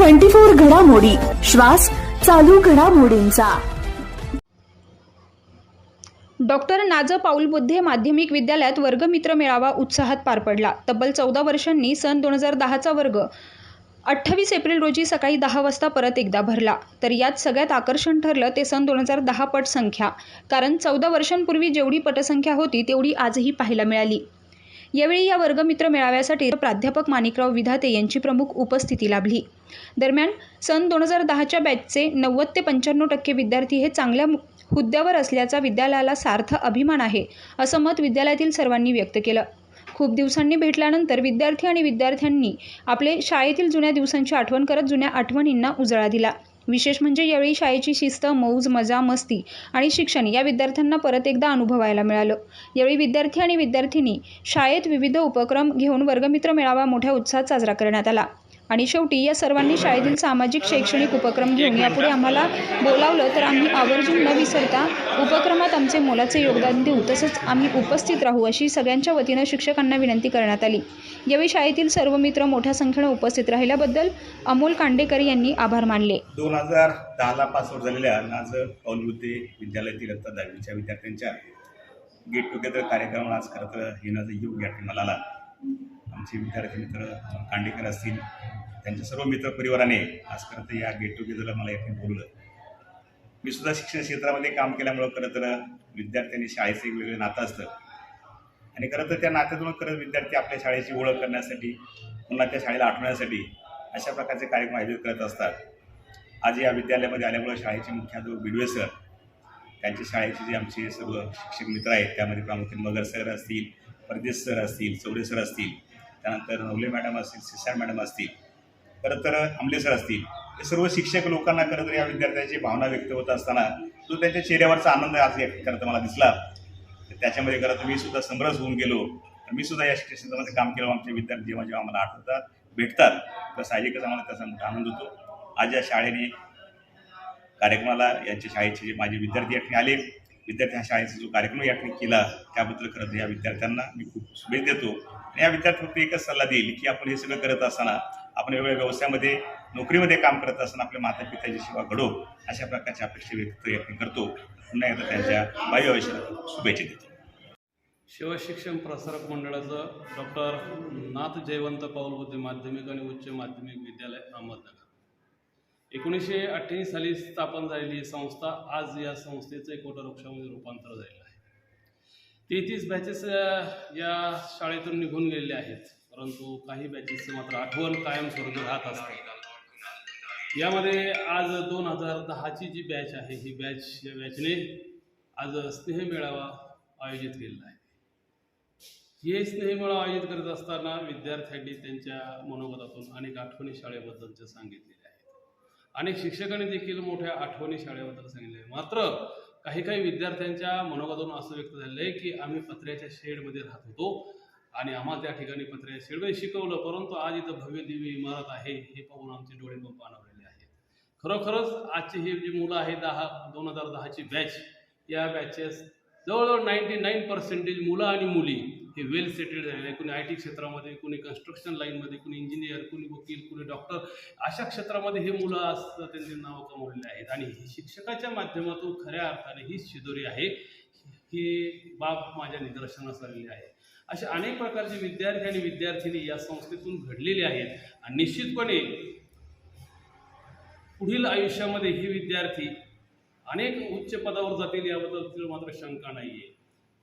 Twenty four घडामोडी. श्वास चालू घडामोडींचा. डॉक्टर नाज पाऊल बुद्धे माध्यमिक विद्यालयात वर्गमित्र मेळावा उत्साहात पार पडला. तब्बल चौदा वर्षांनी सन दोन हजार दहाचा वर्ग अठ्ठावीस एप्रिल रोजी सकाळी दहा वाजता परत एकदा भरला. तर यात सगळ्यात आकर्षण ठरलं ते सन दोन हजार दहा पट संख्या कारण चौदा वर्षांपूर्वी जेवढी पटसंख्या होती तेवढी आजही पाहायला मिळाली. यावेळी या वर्गमित्र मेळाव्यासाठी प्राध्यापक माणिकराव विधाते यांची प्रमुख उपस्थिती लाभली. दरम्यान सन दोन हजार दहाच्या बॅचचे नव्वद ते पंच्याण्णव टक्के विद्यार्थी हे चांगल्या हुद्द्यावर असल्याचा विद्यालयाला सार्थ अभिमान आहे असं मत विद्यालयातील सर्वांनी व्यक्त केलं. खूप दिवसांनी भेटल्यानंतर विद्यार्थी आणि विद्यार्थ्यांनी आपले शाळेतील जुन्या दिवसांची आठवण करत जुन्या आठवणींना उजाळा दिला. विशेष म्हणजे यावेळी शाळेची शिस्त मौज मजा मस्ती आणि शिक्षण या विद्यार्थ्यांना परत एकदा अनुभवायला मिळालं. यावेळी विद्यार्थी आणि विद्यार्थिनी शाळेत विविध उपक्रम घेऊन वर्गमित्र मेळावा मोठ्या उत्साहात साजरा करण्यात आला. आणि शेवटी या सर्वांनी शाळेतील सामाजिक शैक्षणिक उपक्रम घेऊन यापुढे आम्हाला बोलावलं तर आम्ही आवर्जून न विसरता उपक्रमात आमचे मोलाचे योगदान देऊ. तसंच आम्ही उपस्थित राहू अशी सगळ्यांच्या वतीनं शिक्षकांना विनंती करण्यात आली. यावेळी शाळेतील सर्व मित्र मोठ्या संख्येनं उपस्थित राहिल्याबद्दल अमोल कांडेकर यांनी आभार मानले. दोन हजार दहाला पासआउट झालेल्या आज कौलबुद्धे विद्यालयातील दहावीच्या विद्यार्थ्यांच्या गेट टुगेदर कार्यक्रम आज खरं तर येण्याचा योग या ठिकाणी आला. आमचे विद्यार्थी मित्र कांडेकर असतील त्यांच्या सर्व मित्र परिवाराने आज या गेट टुगेदरला मला यातून बोललं बोलवलं. मी सुद्धा शिक्षण क्षेत्रामध्ये काम केल्यामुळं खरं तर विद्यार्थ्यांनी शाळेचं एक वेगळं नातं असतं. आणि खरं तर त्या नात्यातून खरंच विद्यार्थी आपल्या शाळेची ओळख करण्यासाठी पुन्हा त्या शाळेला आठवण्यासाठी अशा प्रकारचे कार्यक्रम आयोजित करत असतात. आज या विद्यालयामध्ये आल्यामुळं शाळेचे मुख्याध्यापक बिडवे सर त्यांचे शाळेचे जे आमचे सर्व शिक्षक मित्र आहेत त्यामध्ये प्रामुख्याने मगर सर असतील परदेश सर असतील चौरे सर असतील त्यानंतर नवले मॅडम असतील सिसार मॅडम असतील खरं तर आमले सर असतील हे सर्व शिक्षक लोकांना खरं तर या विद्यार्थ्यांची भावना व्यक्त होत असताना तो त्यांच्या चेहऱ्यावरचा आनंद आज या खरं तर मला दिसला. तर त्याच्यामध्ये खरं तर मी सुद्धा समरस होऊन गेलो. तर मी सुद्धा या शिक्षण क्षेत्रामध्ये काम केलं आमचे विद्यार्थी जेव्हा जेव्हा आम्हाला आठवतात भेटतात तर साहजिकच आम्हाला त्याचा मोठा आनंद होतो. आज या शाळेने कार्यक्रमाला यांच्या शाळेचे जे माझे विद्यार्थी या ठिकाणी आले. विद्यार्थ्या शाळेचा जो कार्यक्रम या ठिकाणी केला त्याबद्दल खरंच या विद्यार्थ्यांना मी खूप शुभेच्छा देतो. आणि या विद्यार्थी फक्त एकच सल्ला देईल की आपण हे सगळं करत असताना आपण वेगवेगळ्या व्यवसायामध्ये नोकरीमध्ये काम करत असताना आपल्या माता पित्याची सेवा घडो अशा प्रकारच्या अपेक्षा व्यक्त करतो. पुन्हा एकदा त्यांच्या बाह्य आयुष्याला शुभेच्छा देतो. शिवशिक्षण प्रसारक मंडळाचं डॉक्टर नाथ जयवंत पाऊलबुद्धी माध्यमिक आणि उच्च माध्यमिक विद्यालय अहमदनगर. एकोणीसशे अठ्ठ्याऐंशी साली स्थापन झालेली ही संस्था आज या संस्थेचं एक वृक्षामध्ये रूपांतर झालेलं आहे. तेहतीस बॅचेस या शाळेतून निघून गेलेले आहेत. परंतु काही बॅचेस मात्र आठवण कायमस्वरूपी राहत असते. यामध्ये आज दोन हजार दहाची जी बॅच आहे ही बॅच या बॅचने आज स्नेह मेळावा आयोजित केलेला आहे. हे स्नेहमेळा आयोजित करत असताना विद्यार्थ्यांनी त्यांच्या मनोगतातून अनेक आठवणी शाळेबद्दलच्या सांगितले अनेक शिक्षकांनी देखील मोठ्या आठवणी शाळेबद्दल सांगितले मात्र काही काही विद्यार्थ्यांच्या मनोगतातून असं व्यक्त झालेलं आहे की आम्ही पत्र्याच्या शेडमध्ये राहत होतो आणि आम्हाला त्या ठिकाणी पत्र्याच्या शेडमध्ये शिकवलं परंतु आज इथं भव्य दिव्य इमारत आहे हे पाहून आमचे डोळे पण पाणवलेले आहेत. खरोखरच आजची ही जी मुलं आहे दहा दोन हजार दहाची बॅच या बॅचेस जवळजवळ नाईन्टी नाईन पर्सेंटेज मुलं आणि मुली हे वेल सेटल्ड झालेले आहे. कुणी आय टी क्षेत्रामध्ये कुणी कन्स्ट्रक्शन लाईनमध्ये कुणी इंजिनियर कुणी वकील कुणी डॉक्टर अशा क्षेत्रामध्ये हे मुलं आज त्यांनी नावं कमवलेले आहेत आणि ही शिक्षकाच्या माध्यमातून खऱ्या अर्थाने हीच शिदोरी आहे. ही बाब माझ्या निदर्शनास आलेली आहे. असे अनेक प्रकारचे विद्यार्थी आणि विद्यार्थिनी या संस्थेतून घडलेले आहेत. आणि निश्चितपणे पुढील आयुष्यामध्ये हे विद्यार्थी अनेक उच्च पदावर जातील याबद्दल मात्र शंका नाही आहे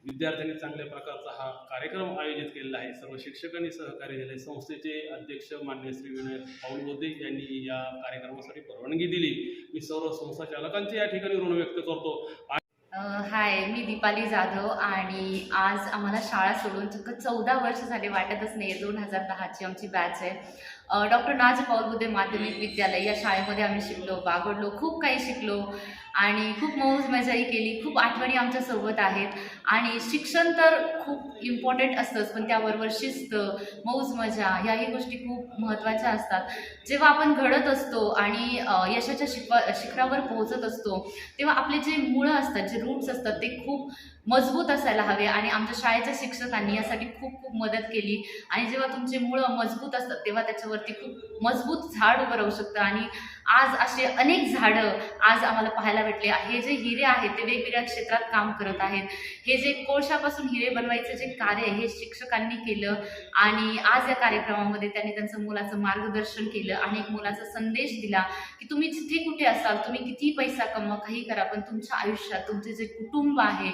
विद्यार्थ्यांनी चांगल्या प्रकारचा हा कार्यक्रम आयोजित केलेला आहे. सर्व शिक्षकांनी सहकार्य केले संस्थेचे अध्यक्ष मान्य श्री विनय पाऊलबोद्धे यांनी या कार्यक्रमासाठी परवानगी दिली. मी सर्व संस्था चालकांचे या ठिकाणी ऋण व्यक्त करतो. हाय मी दीपाली जाधव आणि आज आम्हाला शाळा सोडून चक्क चौदा वर्ष झाले वाटतच नाही दोन हजार दहाची आमची बॅच आहे. डॉक्टर नाज पाऊलबुद्धे माध्यमिक विद्यालय. या शाळेमध्ये आम्ही शिकलो बागडलो खूप काही शिकलो आणि खूप मौज मजाही केली. खूप आठवणी आमच्यासोबत आहेत. आणि शिक्षण तर खूप इम्पॉर्टंट असतंच पण त्याबरोबर शिस्त मौज मजा ह्याही गोष्टी खूप महत्त्वाच्या असतात. जेव्हा आपण घडत असतो आणि यशाच्या शिकवा शिखरावर पोहोचत असतो तेव्हा आपले जे मुळं असतात जे रूट्स असतात ते खूप मजबूत असायला हवे आणि आमच्या शाळेच्या शिक्षकांनी यासाठी खूप खूप मदत केली. आणि जेव्हा तुमचे मुळं मजबूत असतात तेव्हा त्याच्यावर त्याच्यावरती खूप मजबूत झाड उभं राहू शकतं आणि आज असे अनेक झाडं आज आम्हाला पाहायला भेटले हे जे हिरे आहेत ते वेगवेगळ्या क्षेत्रात काम करत आहेत. हे जे कोळशापासून हिरे बनवायचं जे कार्य आहे हे शिक्षकांनी केलं आणि आज या कार्यक्रमामध्ये त्यांनी त्यांचं मुलाचं मार्गदर्शन केलं आणि एक मुलाचा संदेश दिला की तुम्ही जिथे कुठे असाल तुम्ही किती पैसा कमवा काही करा पण तुमच्या आयुष्यात तुमचे जे कुटुंब आहे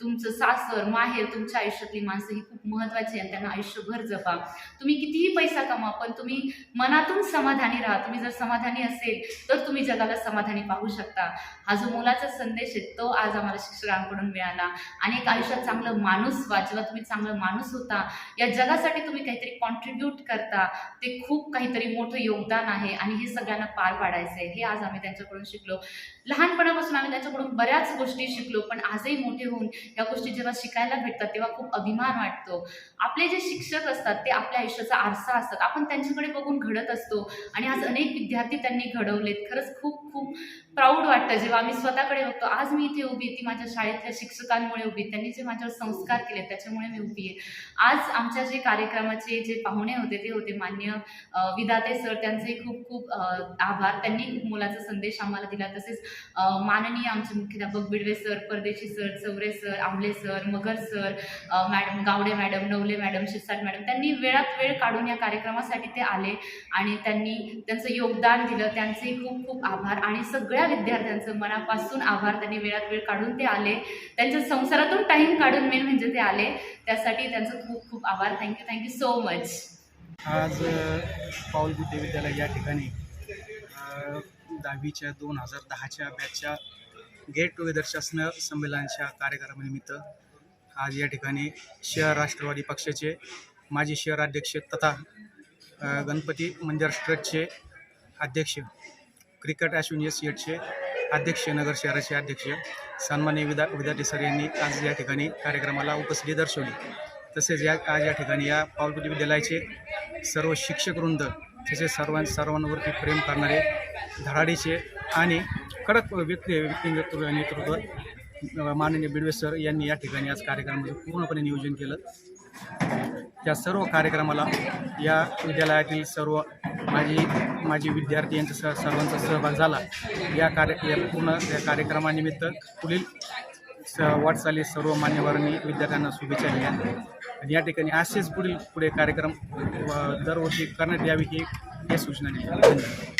तुमचं सासर माहेर तुमच्या आयुष्यातली माणसं ही खूप महत्त्वाची आहे आणि त्यांना आयुष्यभर जपा. तुम्ही कितीही पैसा कमा पण तुम्ही मनातून समाधानी राहा. तुम्ही जर समाधानी असेल तर तुम्ही जगाला समाधानी पाहू शकता. हा जो मुलाचा संदेश आहे तो आज आम्हाला शिक्षकांकडून मिळाला. आणि एक आयुष्यात चांगलं माणूस व्हा जेव्हा तुम्ही चांगलं माणूस होता. या जगासाठी तुम्ही काहीतरी कॉन्ट्रीब्यूट करता. ते खूप काहीतरी मोठं योगदान आहे आणि हे सगळ्यांना पार पाडायचं आहे हे आज आम्ही त्यांच्याकडून शिकलो. लहानपणापासून आम्ही बऱ्याच गोष्टी शिकलो पण आजही मोठे होऊन या गोष्टी जेव्हा शिकायला भेटतात तेव्हा खूप अभिमान वाटतो. आपले जे शिक्षक असतात ते आपल्या आयुष्याचा आरसा असतात. आपण त्यांच्याकडे बघून घडत असतो. आणि आज अनेक विद्यार्थी त्यांनी घडवलेत. खरंच खूप खूप प्राऊड वाटतं. जेव्हा आम्ही स्वतःकडे बघतो आज मी इथे उभी ती माझ्या शाळेतल्या शिक्षकांमुळे उभी त्यांनी जे माझ्यावर संस्कार केले त्याच्यामुळे मी उभी आहे. आज आमच्या जे कार्यक्रमाचे जे पाहुणे होते ते होते मान्य विदाते विधाते सर. त्यांचे खूप खूप आभार. त्यांनी खूप मुलाचा संदेश आम्हाला दिला. तसेच माननीय आमचे मुख्याध्यापक Bidwe sir Pardeshi sir Chaure sir Ambale sir Magar sir madam Gawade madam Navale madam Shirsat madam त्यांनी वेळात वेळ काढून या कार्यक्रमासाठी ते आले आणि त्यांनी त्यांचं योगदान दिलं. त्यांचे खूप खूप आभार. आणि सगळ्या विद्यार्थ्यांचं मनापासून आभार. त्यांनी वेळात वेळ काढून ते आले. त्यांच्या संसारातून टाईम काढून मेन म्हणजे ते आले. त्यासाठी त्यांचं खूप खूप आभार. थँक्यू थँक्यू सो मच आज पाऊल बुद्धे विद्यालय या ठिकाणी दहावीच्या दोन हजार दहाच्या बॅचच्या गेट टुगेदर शासन संमेलनाच्या कार्यक्रमानिमित्त आज या ठिकाणी शहर राष्ट्रवादी पक्षाचे माजी शहराध्यक्ष तथा गणपती मंदिर ट्रस्टचे अध्यक्ष क्रिकेट असोसिएटचे अध्यक्ष नगर शहराचे अध्यक्ष सन्माननीय विदा विद्यार्थी सर यांनी आज या ठिकाणी कार्यक्रमाला उपस्थिती दर्शवली. तसेच या आज या ठिकाणी या पावलपुटी विद्यालयाचे सर्व शिक्षकवृंद तसेच सर्वां सर्वांवरती प्रेम करणारे धडाडीचे आणि कडक व्यक्ती व्यक्तिगत नेतृत्व माननीय बिडवे सर यांनी या ठिकाणी आज कार्यक्रमाचं पूर्णपणे नियोजन केलं. या सर्व कार्यक्रमाला या विद्यालयातील सर्व माझी माझी विद्यार्थी यांचा स सर्वांचा सहभाग झाला. या कार्य या पूर्ण या कार्यक्रमानिमित्त पुढील स वाटचाली सर्व मान्यवरांनी विद्यार्थ्यांना शुभेच्छा दिल्या. आणि या ठिकाणी असेच पुढील पुढे कार्यक्रम व दरवर्षी करण्यात यावी ही या सूचना दिली धन्यवाद.